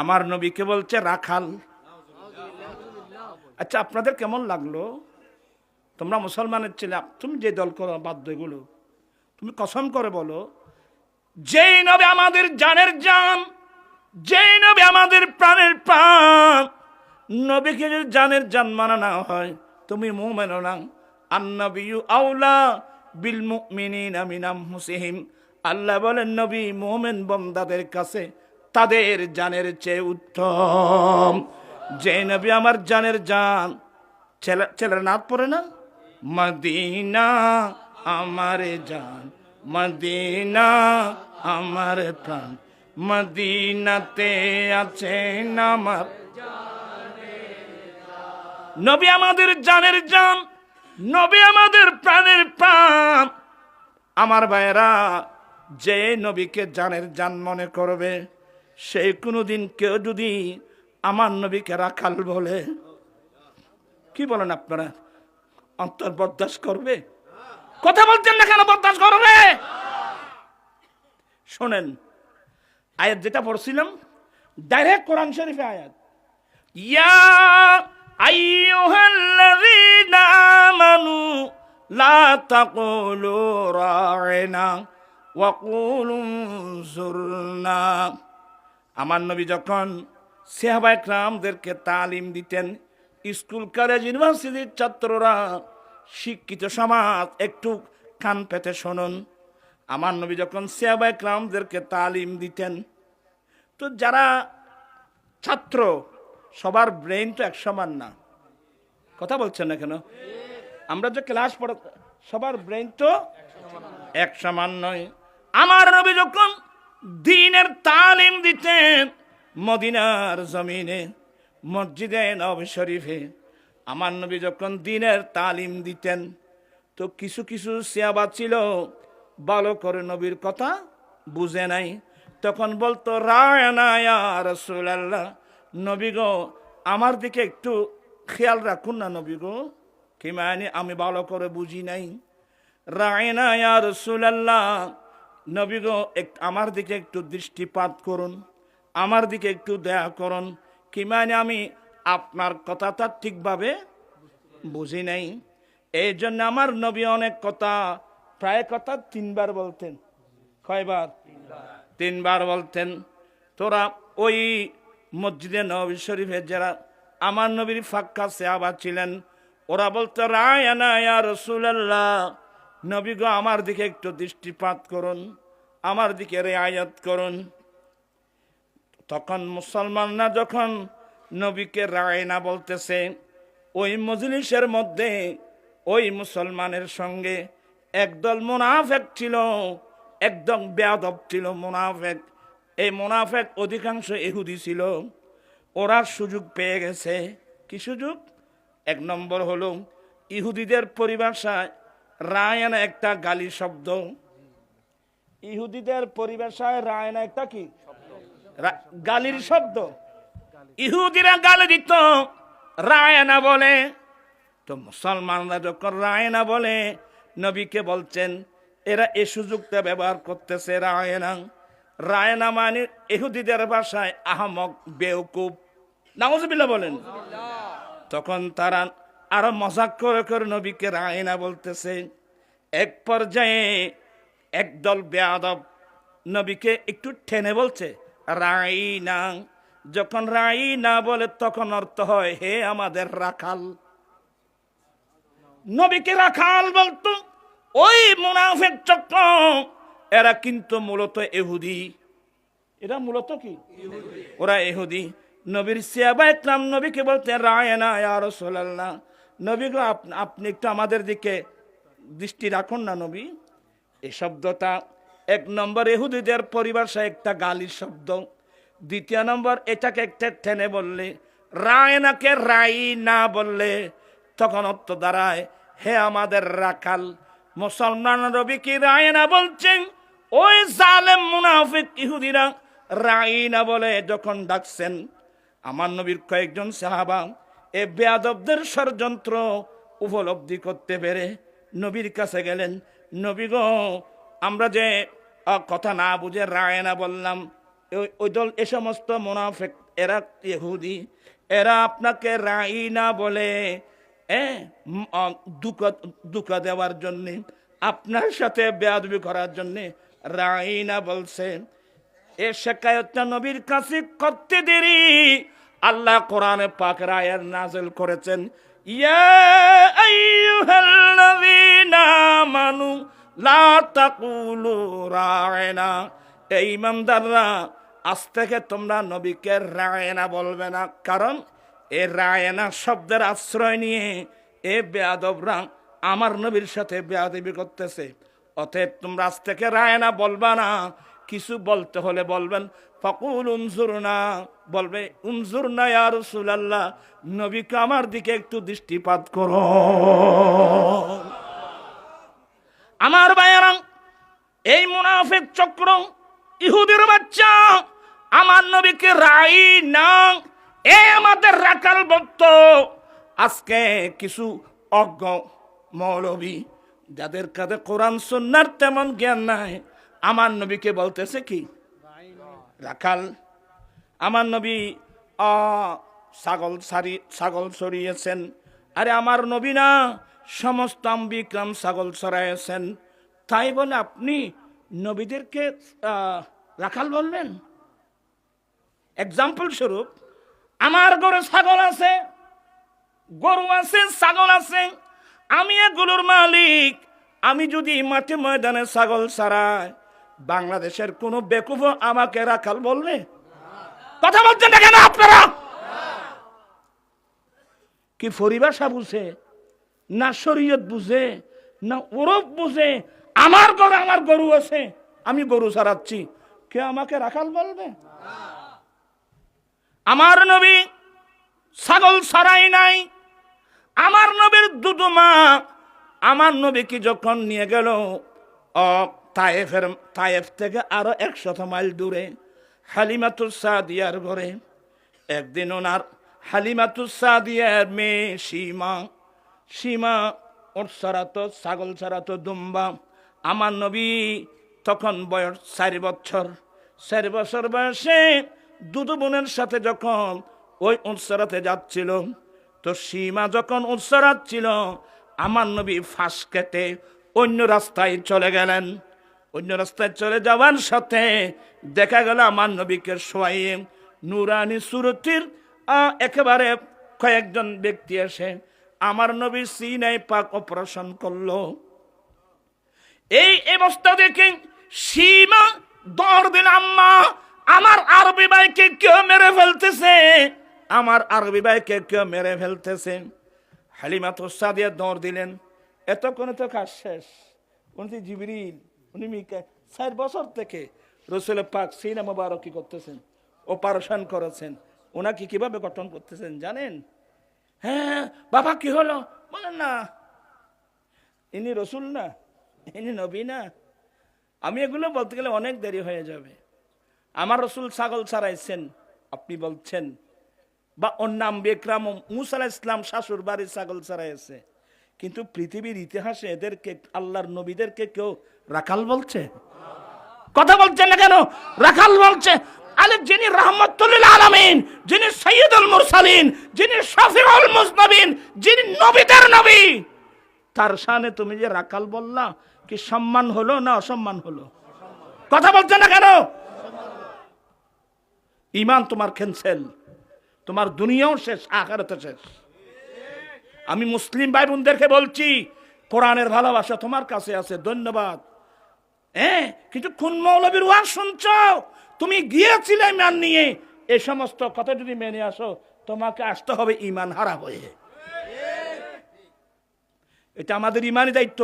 আমার নবীকে বলছে রাখাল। আচ্ছা আপনাদের কেমন লাগল? তোমরা মুসলমানের ছেলে, তুমি যে দল করো, বাধ্য এগুলো। তুমি কসম করে বলো, যেই নবী আমাদের জানের জান, যেই নবী আমাদের প্রাণের প্রাণ, নবীকে যদি জানের জান মানা না হয়, তুমি মুমেন না। আন্নবিউ আউলা বিল মুমিনিনা মিনাম হুসিহিম। আল্লাহ বলেন, নবী, মোমেন বন্দাদের কাছে তাদের জানের চেয়ে উত্তম। যে নবী আমার জানের জান, ছেলে, ছেলের নাচ পড়ে না? মদিনা আমার জান, মদিনা আমার প্রাণ। মদিনাতে আছেন আমার নবী আমাদের জানের জান, নবী আমাদের প্রাণের প্রাণ। আমার ভাইয়েরা যে নবীকে জানের জান মনে করবে সেই কোনোদিন কেউ যদি আমার নবীকে রাখাল বলে, কি বলেন আপনারা? অন্তর বরদাস্ত করবে? কথা বলছেন না কেন বরদাস্ত করবে? শোনেন, আয়াত যেটা পড়ছিলাম, ডাইরেক্ট কোরআন শরীফে আয়াত। ইয়া আইয়ুহাল্লাযীনা আমানু, লা তাকুলু রা'না আমার নবী যখন সাহাবা একরামদেরকে তালিম দিতেন, স্কুল, কলেজ, ইউনিভার্সিটির ছাত্ররা শিক্ষিত সমাজ একটু কান পেতে শুনুন। আমার নবী যখন সাহাবা একরামদেরকে তালিম দিতেন, তো যারা ছাত্র, সবার ব্রেন তো এক সমান না। কথা বলছেন না কেন? আমরা যে ক্লাস পড়, সবার ব্রেন তো এক সমান নয়। আমার নবী যখন দিনের তালিম দিতেন মদিনার জমিনে, মসজিদে নব শরীফে, আমার নবী যখন দিনের তালিম দিতেন, তো কিছু কিছু সেবা ছিল, ভালো করে নবীর কথা বুঝে নাই। তখন বলতো, রায়না রসুল আল্লাহ নবী গো, আমার দিকে একটু খেয়াল রাখুন না নবী গো। কি মানে? আমি ভালো করে বুঝি নাই। রায়না রসুল আল্লাহ নবী গো, এক- আমার দিকে একটু দৃষ্টিপাত করুন, আমার দিকে একটু দয়া করুন। কি মানে আমি আপনার কথাটা ঠিকভাবে বুঝি নাই? এই জন্য আমার নবী অনেক কথা, প্রায় কথা তিনবার বলতেন। কয়বার? তিনবার বলতেন। তোরা ওই মসজিদে নবী শরীফের যারা আমার নবীর ফাক্কা সেহাবা ছিলেন, ওরা বলতো রায়না ইয়া রসুলাল্লাহ। নবী গো, আমার দিকে একটু দৃষ্টিপাত করুন, আমার দিকে রেয়ায়ত করুন। তখন মুসলমানরা যখন নবীকে রায়না বলতেছে, ওই মজলিসের মধ্যে ওই মুসলমানের সঙ্গে একদল মুনাফেক ছিল, একদম বেয়াদব ছিল মুনাফেক। এই মুনাফেক অধিকাংশ ইহুদি ছিল। ওরা সুযোগ পেয়ে গেছে। কি সুযোগ? এক নম্বর হলো ইহুদিদের পরিভাষায় রায়না একটা গালি শব্দ। ইহুদিদের পরিভাষায় রায়না একটা কি? গালির শব্দ। ইহুদিরা গালি দিত, রায়না বলে। তো মুসলমানরা যখন রায়না বলে, নবীকে বলছেন, এরা এ সুযোগটা ব্যবহার করতেছে রায়না। রায়না মানে ইহুদিদের ভাষায় আহমক, বেউকুব, নাউজুবিল্লাহ বলেন। তখন তারা আরও মজাক করে করে নবীকে রায়না বলতেছে। এক পর্যায়ে একদল বেয়াদব নবীকে একটু ঠেনে বলছে রাইনা যখন রাই না বলে তখন অর্থ হয়, হে আমাদের রাখাল। নবীকে রাখাল বলতো, ওই মুনাফের চক্র, এরা কিন্তু মূলত এহুদি। এরা মূলত কি? ওরা এহুদি। নবীর সিয়াবা ইকরাম নবীকে বলতে রায়না ইয়া রাসূলুল্লাহ। নবী আপ- আপনি একটু আমাদের দিকে দৃষ্টি রাখুন না নবী। এই শব্দটা এক নম্বর, এহুদিদের পরিভাষায় একটা গালির শব্দ। দ্বিতীয় নম্বর, এটাকে একটা ঠেনে বললে রায়নাকে রাই না বললে তখন অর্থ দাঁড়ায়, হে আমাদের রাখাল, মুসলমান রবি কি রায়না বলছেন? ওই জালেম মুনাফিক ইহুদিরা রাইনা বলে যখন ডাকছেন, আমার নবীর কয়েকজন সাহাবা এ বেয়াদবদের ষড়যন্ত্র উপলব্ধি করতে পেরে নবীর কাছে গেলেন, নবী গো, আমরা যে কথা না বুঝে রায়না বললাম ওই- দল এ সমস্ত মোনাফেক, এরা ইহুদি, এরা আপনাকে রাইনা বলে দুকা দেওয়ার জন্যে, আপনার সাথে বেয়াদবি করার জন্যে রাইনা বলছে। এ শেখায়তটা নবীর কাছে করতে দেরি আল্লাহ কোরআনে পাক রায়ের নাজেল করেছেন এই ইমানদাররা, আজ থেকে তোমরা নবীকে রায়না বলবে না, কারণ এ রায়না শব্দের আশ্রয় নিয়ে এ বেয়াদবরা আমার নবীর সাথে বেয়াদবি করতেছে। অতএব তোমরা আজ থেকে রায়না বলবা না কিছু বলতে হলে বলবেন। ফকুল উনজুর না বলবে উনজুর না ইয়া রাসূলুল্লাহ, নবীকে আমার দিকে একটু দৃষ্টিপাত করো। আমার ভাইয়েরা, এই মুনাফিক চক্র, ইহুদির বাচ্চা, আমার নবীকে রাই না, এ আমাদের রাকাল ভক্ত। আজকে কিছু অজ্ঞ মৌলবী, যাদের কাছে কোরআন, সুন্নার তেমন জ্ঞান নাই আমার নবীকে বলতেছে কি? রাখাল আমার নবী আ, ছাগল সারি ছাগল সরিয়েছেন আরে আমার নবী না সমস্ত বিক্রম ছাগল সরাইয়েছেন তাই বলে আপনি নবীদেরকে রাখাল বলবেন? এক্সাম্পল স্বরূপ আমার ঘরে ছাগল আছে গরু আছে ছাগল আছে। আমি এগুলোর মালিক আমি যদি মাঠে ময়দানে ছাগল ছাড়াই বাংলাদেশের কোনো বেকুফ আমাকে রাখাল বলবে? কথা বলছেন না কেন আপনারা? কি পরিভাষা বুঝে? না শরীয়ত বুঝে? না ওরফ বুঝে? আমার ঘরে আমার গরু আছে, আমি গরু ছাড়াচ্ছি কে আমাকে রাখাল বলবে? আমার নবী ছাগল ছাড়াই নাই। আমার নবীর দুদু মা। আমার নবীকে যখন নিয়ে গেল? তায়েফের তায়েফ থেকে আরও একশত মাইল দূরে হালিমাতুর সাদিয়ার ঘরে। একদিন ওনার হালিমাতুর সাদিয়ার মেয়ে সীমা সীমা ওর সারাতো ছাগল সারাতো দুম্বা। আমার নবী তখন বয়স চারি বছর। চারি বছর বয়সে দুদু বোনের সাথে যখন ওই উৎসরাতে যাচ্ছিল, তো সীমা যখন উৎসরাচ্ছিল আমার নবী ফাঁস কেটে অন্য রাস্তায় চলে গেলেন। অন্য রাস্তায় চলে যাওয়ার সাথে দেখা গেল আমার নবীকে শোয়াইয়ে নুরানি সুরতির একেবারে কয়েকজন ব্যক্তি এসে আমার নবী সিনাই পাক অপারেশন করল। এই অবস্থা দেখে সীমা দিল, আম্মা, আমার আরবি ভাইকে কেউ মেরে ফেলতেছে। আমার আরবি ভাইকে কেউ মেরে ফেলতেছে। হালিমা তো সাদিয়া দৌড় দিলেন। এতক্ষণে তো কাজ শেষ। উনি জিবরিল। উনি চার বছর থেকে রসুল পাক সিনা মোবারক কি করতেছেন, অপারেশন করেছেন। ওনাকে কীভাবে গঠন করতেছেন জানেন? হ্যাঁ বাবা কি হলো? বলেন না। ইনি রসুল না, ইনি নবী না। আমি এগুলো বলতে গেলে অনেক দেরি হয়ে যাবে। আমার রসুল ছাগল ছাড়াইছেন, আপনি বলছেন, বা নাম বেকরাম মুসালা ইসলাম শাশুর বাড়ির ছাগল ছাড়াইছে। কিন্তু পৃথিবীর ইতিহাসে এদেরকে, আল্লাহর নবীদেরকে কেউ রাখাল বলছে? কথা বলছে না কেন? রাখাল বলছে আলে যিনি রহমতুল্লিল আলামিন, যিনি সৈয়দুল মুরসালিন, যিনি শফিউল মুজনবিন যিনি নবীদের নবী। তার সামনে তুমি যে রাখাল বললা, কি সম্মান হলো না অসম্মান হলো? কথা বলছে না কেন? ইমান তোমার ক্যান্সেল তোমার দুনিয়াও শেষ আখারতে শেষ। আমি মুসলিম ভাই বোনদেরকে বলছি, কোরআনের ভালোবাসা তোমার কাছে আছে, ধন্যবাদ। হ্যাঁ খুন মৌলবীর ওয়ার শুনছ? তুমি গিয়েছিলে ইমান নিয়ে। এ সমস্ত কথা যদি মেনে আসো, তোমাকে আসতে হবে ইমান হারা হয়ে। এটা আমাদের ইমানই দায়িত্ব।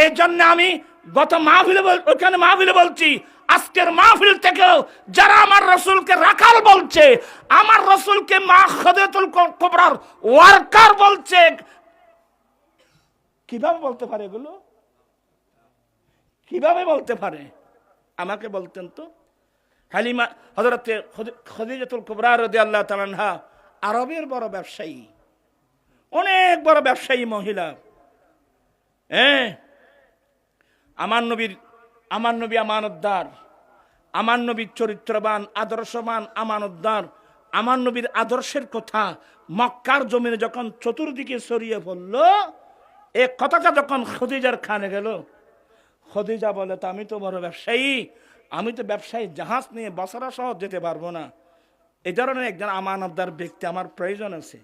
এই জন্য আমি গত মাহফিলে ওইখানে মাহফিলে বলছি, আজকের মাহফিল থেকেও যারা আমার রসুলকে রাখাল বলছে, আমার রসুলকে মা খদেতুল কোবরার ওয়ার্কার বলছে, কীভাবে বলতে পারে এগুলো? কীভাবে বলতে পারে? আমাকে বলতেন তো। হালিমা হজরত খদিজাতুল কুবরা রদি আল্লাহ তালানহা আরবের বড় ব্যবসায়ী, অনেক বড় ব্যবসায়ী মহিলা। হ্যাঁ? আমার নবীর, আমার নবী আমানতদার, আমার নবীর চরিত্রবান, আদর্শবান আমানতদার, আমার নবীর আদর্শের কথা মক্কার জমিনে যখন চতুর্দিকে ছড়িয়ে পড়ল, এ কথাটা যখন খদিজার খানে গেল, খদিজা বলে, তো আমি তো বড় ব্যবসায়ী, আমি তো ব্যবসায়ী জাহাজ নিয়ে বসরা সহ যেতে পারব না। এই ধরনের একজন আমানতদার ব্যক্তি আমার প্রয়োজন আছে।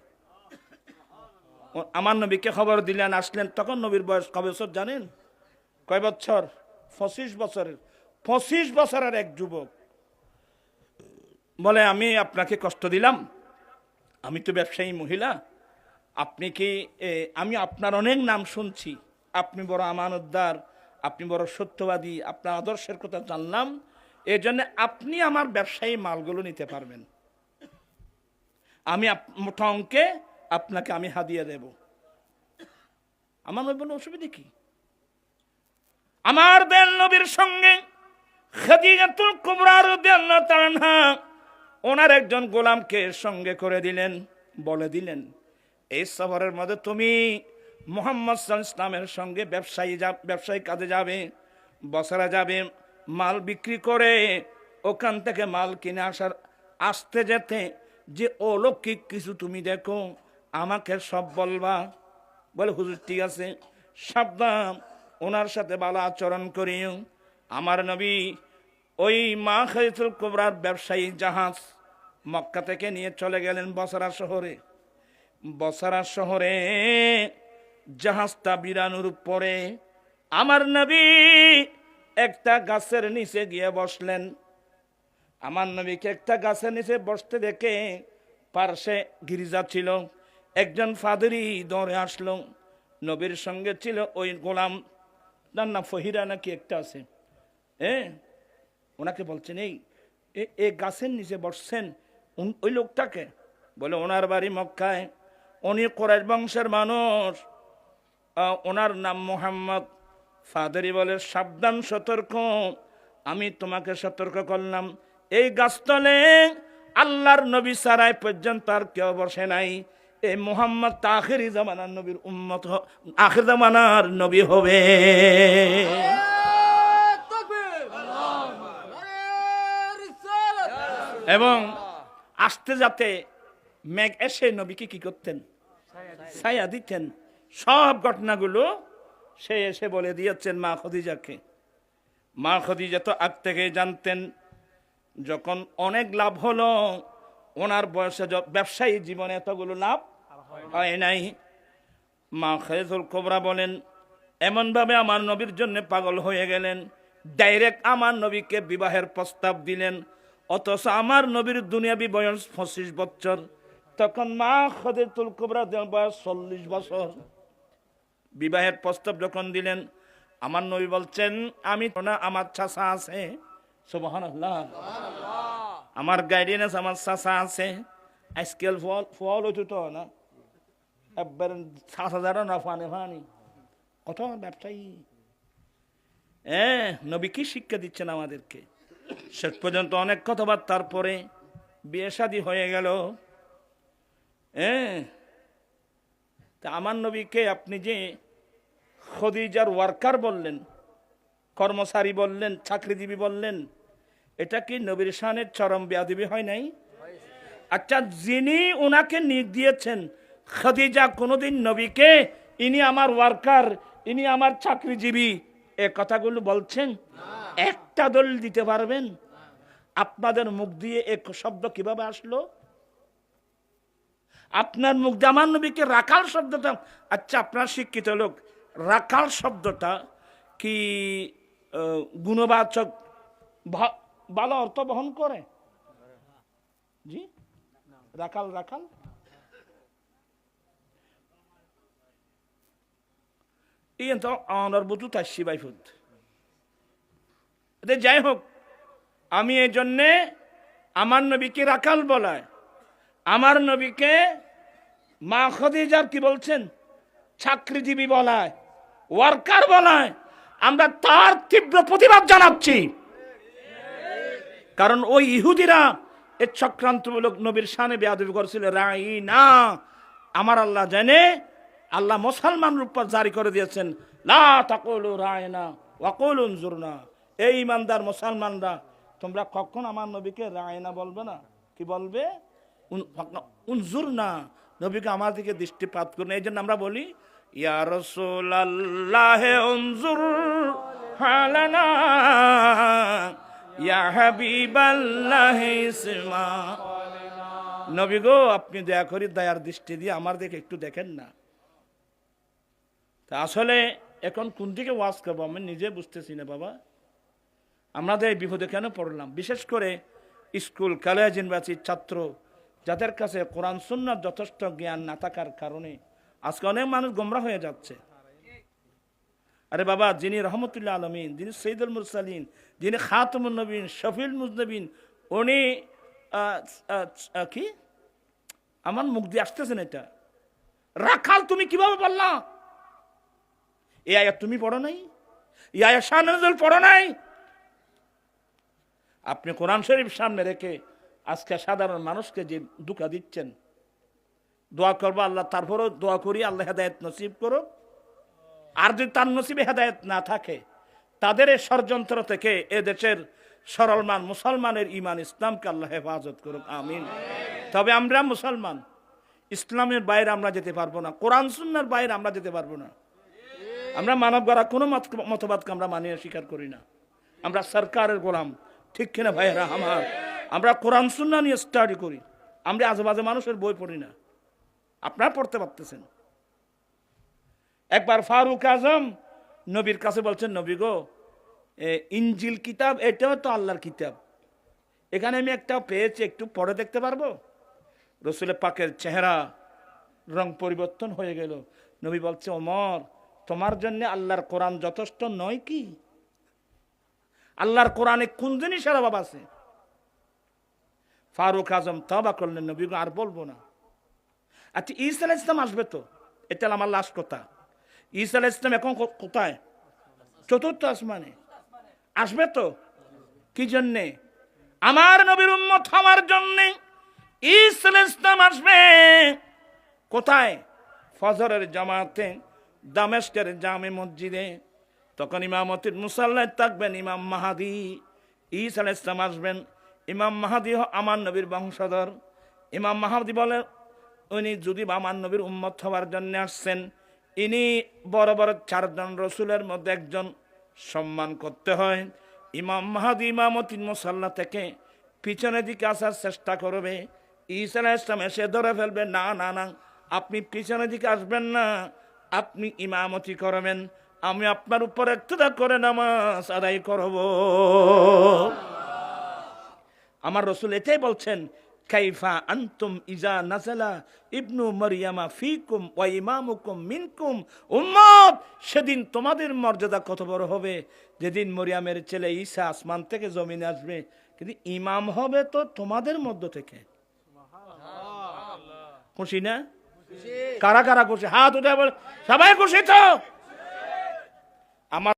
আমার নবীকে খবর দিলেন, আসলেন, তখন নবীর বয়স কবে জানেন? কয় বছর? পঁচিশ বছরের পঁচিশ বছরের এক যুবক। বলে, আমি আপনাকে কষ্ট দিলাম। আমি তো ব্যবসায়ী মহিলা। আপনি কি আমি আপনার অনেক নাম শুনছি। আপনি বড় আমানতদার, আপনি বড় সত্যবাদী, আপনার আদর্শের কথা জানলাম। এই জন্য আপনি আমার ব্যবসায়ী মালগুলো নিতে পারবেন। আমি মোটা অঙ্কে আপনাকে আমি হাদিয়ে দেব। আমার বলল, অসুবিধা কি? আমার দেন নবীর সঙ্গে খাদিজাতুল কুবরা রাদিয়াল্লাহু তাআলা আনহা, ওনার একজন গোলামকে সঙ্গে করে দিলেন, বলে দিলেন, এই সফরের মধ্যে তুমি মোহাম্মদ ইসলামের সঙ্গে ব্যবসায়ী ব্যবসায়ী কাজে যাবে, বছরে যাবে, মাল বিক্রি করে ওখান থেকে মাল কিনে আসার, আসতে যেতে, যে অলৌকিক কিছু তুমি দেখো, আমাকে সব বলবা। বলে, হুজুর, ঠিক আছে, সাবধান। ওনার সাথে ভালো আচরণ করিও। আমার নবী ওই মা খাইতুল কোবরার ব্যবসায়ী জাহাজ মক্কা থেকে নিয়ে চলে গেলেন বসরা শহরে। বসরা শহরে জাহাজটা বিরানুর পরে আমার নবী একটা গাছের নিচে গিয়ে বসলেন। আমার নবীকে একটা গাছের নিচে বসতে দেখে পার্শ্বে গিরিজা ছিল। একজন ফাদরি দৌড়ে আসলো। নবীর সঙ্গে ছিল ওই গোলাম তার নাম ফহিরা নাকি একটা আছে। হ্যাঁ ওনাকে বলছেন, এই, এ- গাছের নিচে বসছেন ওই লোকটাকে? বলে, ওনার বাড়ি মক্কায়। উনি কোরাইশ বংশের মানুষ। ওনার নাম মোহাম্মদ ফাদারি বলে, সাবধান, সতর্ক। আমি তোমাকে সতর্ক করলাম। এই গাছতলে আল্লাহর নবী সারায় পর্যন্ত আর কেউ বসে নাই। এই মোহাম্মদ আখেরি জামানার নবীর উম্মত আখের জামানার নবী হবে। এবং আসতে যাতে মেঘ এসে নবীকে কি করতেন? ছায়া দিতেন। সব ঘটনাগুলো সে এসে বলে দিয়েছেন মা খদিজাকে। মা খদিজা তো আগ থেকে জানতেন, যখন অনেক লাভ হলো, ওনার বয়সে ব্যবসায়ী জীবনে এতগুলো লাভ হয় নাই মা খেজুল কোবরা বলেন এমনভাবে আমার নবীর জন্য পাগল হয়ে গেলেন। ডাইরেক্ট আমার নবীকে বিবাহের প্রস্তাব দিলেন। অথচ আমার নবীর দুনিয়াবি বয়স পঁচিশ বছর। তখন মা খদিজুল কোবরা বয়স চল্লিশ বছর। বিবাহের প্রস্তাব যখন দিলেন আমার নবী বলছেন আমি না আমার চাষা আছে। আমার গাইডেন্স আমার চাষা আছে। আজকাল ফল ফল হইতো তো না। একবার সাত হাজার না ফানে ফানি। কত ব্যবসায়ী? হ্যাঁ নবী কি শিক্ষা দিচ্ছেন আমাদেরকে? শেষ পর্যন্ত অনেক কথাবার্তার পরে বিয়ে শাদী হয়ে গেল। হ্যাঁ তা আমার নবীকে আপনি যে খদিজার ওয়ার্কার বললেন, কর্মচারী বললেন, চাকরিজীবী বললেন, এটা কি নবীর শানের চরম বেয়াদিবি হয় নাই? আচ্ছা যিনি ওনাকে নিয়োগ দিয়েছেন খদিজা কোনোদিন নবীকে, ইনি আমার ওয়ার্কার, ইনি আমার চাকরিজীবী, এ কথাগুলো বলছেন? একটা দল দিতে পারবেন? আপনাদের মুখ দিয়ে এক শব্দ কীভাবে আসলো? আপনার মুখ দিয়ে আমার নবীকে রাখাল শব্দটা আচ্ছা আপনার শিক্ষিত লোক, রাখাল শব্দটা কি গুণবাচক ভালো অর্থ বহন করে? জি? রাখাল রাখাল? ইয়ে তো আমার বুতু তাসি যাই হোক, আমি এই জন্যে আমার নবীকে রাখাল বলায়। আমার নবীকে মা খদিজার কি বলছেন? চাকরিজীবী বলায়, ওয়ার্কার বলায়। আমরা তার তীব্র প্রতিবাদ জানাচ্ছি। কারণ ওই ইহুদিরা এ চক্রান্তমূলক নবীর সানে বেয়াদবি করেছিল রাই না আমার আল্লাহ জানে আল্লাহ মুসলমান উপর জারি করে দিয়েছেন, লা এই ইমানদার মুসলমানরা, তোমরা কখন আমার নবীকে রায়না বলবে না? কি বলবে? না নবীকে আমার দিকে দৃষ্টিপাত করুন। এই জন্য আমরা বলি, ইয়া নবী গো, আপনি দয়া করি দয়ার দৃষ্টি দিয়ে আমার দিকে একটু দেখেন না। তা আসলে এখন কোন দিকে ওয়াজ করব আমি নিজে বুঝতেছি না, বাবা। আমাদের এই বিপদে কেন পড়লাম? বিশেষ করে স্কুল কলেজ ইউনিভার্সিটির ছাত্র, যাদের কাছে কোরআন সুন্নার যথেষ্ট জ্ঞান না থাকার কারণে আজকে অনেক মানুষ গোমরা হয়ে যাচ্ছে। আরে বাবা, যিনি রহমতুল্লাহ আলমিন, যিনি সৈদুল মুরসালিন, যিনি খাতমুল নবীন শফিল মুজনবিন, উনি কি? আমার মুখ দিয়ে আসতেছেন এটা। রাখাল, তুমি কীভাবে বললা? এই আয়াত তুমি পড়ো নাই? এ আয়াত শাহ নজরুল পড়ো নাই? আপনি কোরআন শরীফ সামনে রেখে আজকে সাধারণ মানুষকে যে দুঃখা দিচ্ছেন, দোয়া করব আল্লাহ, তারপরও দোয়া করি, আল্লাহ হেদায়ত নসিব করো আর যদি তার নসিবে হেদায়ত না থাকে, তাদের এই ষড়যন্ত্র থেকে এ দেশের সরলমান মুসলমানের ইমান ইসলামকে আল্লাহ হেফাজত করুক, আমিন। তবে আমরা মুসলমান, ইসলামের বাইরে আমরা যেতে পারব না, কোরআন সুন্নার বাইরে আমরা যেতে পারব না। আমরা মানব গড়া কোনো মত- মতবাদকে আমরা মানিয়ে স্বীকার করি না। আমরা সরকারের গোলাম। ঠিক কিনা ভাইয়েরা আমার? আমরা কোরআন, সুন্না নিয়ে স্টাডি করি। আমরা আজেবাজে মানুষের বই পড়ি না। আপনারা পড়তে পারতেছেন। একবার ফারুক আজম নবীর কাছে বলছেন, নবী গো ইঞ্জিল কিতাব, এটাও তো আল্লাহর কিতাব। এখানে আমি একটা পেয়েছি, একটু পড়ে দেখতে পারব? রসুলের পাকের চেহারা রং পরিবর্তন হয়ে গেল। নবী বলছে, ওমর তোমার জন্য আল্লাহর কোরআন যথেষ্ট নয় কি? আল্লাহর কোরআনে কোন জিনিসের অভাব আছে? ফারুক আজম তবা করলেন নবী আর বলব না। আচ্ছা আলাহ ইসলাম আসবে তো? এটা আমার লাস্ট কথা। আলাহ ইসলাম এখন কোথায়? চতুর্থ আসমানে। আসবে তো? কি জন্যে? আমার নবীর উম্মত হওয়ার জন্যে ইসলাম আসবে। কোথায়? ফজরের জামাতে। দামেস্কের জামে মসজিদে। তখন ইমামতির মুসাল্লায় থাকবেন ইমাম মাহাদি। ঈসা আলাহ ইসলাম আসবেন, ইমাম মাহাদি আমার নবীর বংশধর। ইমাম মাহাদি বলেন উনি যদি আমার নবীর উম্মত হওয়ার জন্য আসছেন, ইনি বড় বড় চারজন রসুলের মধ্যে একজন। সম্মান করতে হয়। ইমাম মাহাদি ইমামতির মুসাল্লা থেকে পিছনের দিকে আসার চেষ্টা করবে। আলাহ ইসলাম এসে ধরে ফেলবে, না না না, আপনি পিছনের দিকে আসবেন না। আপনি ইমামতি করবেন, আমি আপনার উপর একটুটা করে নামাজ আদায় করব। আমার রসুল এটাই বলছেন, কাইফা আন্তুম ইজা নাজালা ইবনু মারিয়ামা ফিকুম ওয়া ইমামুকুম মিনকুম। উম্মত, সেদিন তোমাদের মর্যাদা কত বড় হবে? যেদিন মরিয়ামের ছেলে ঈসা আসমান থেকে জমিনে আসবে, কিন্তু ইমাম হবে তো তোমাদের মধ্য থেকে। খুশি না? কারা কারা খুশি? হাত উঠে সবাই খুশি তো? আমার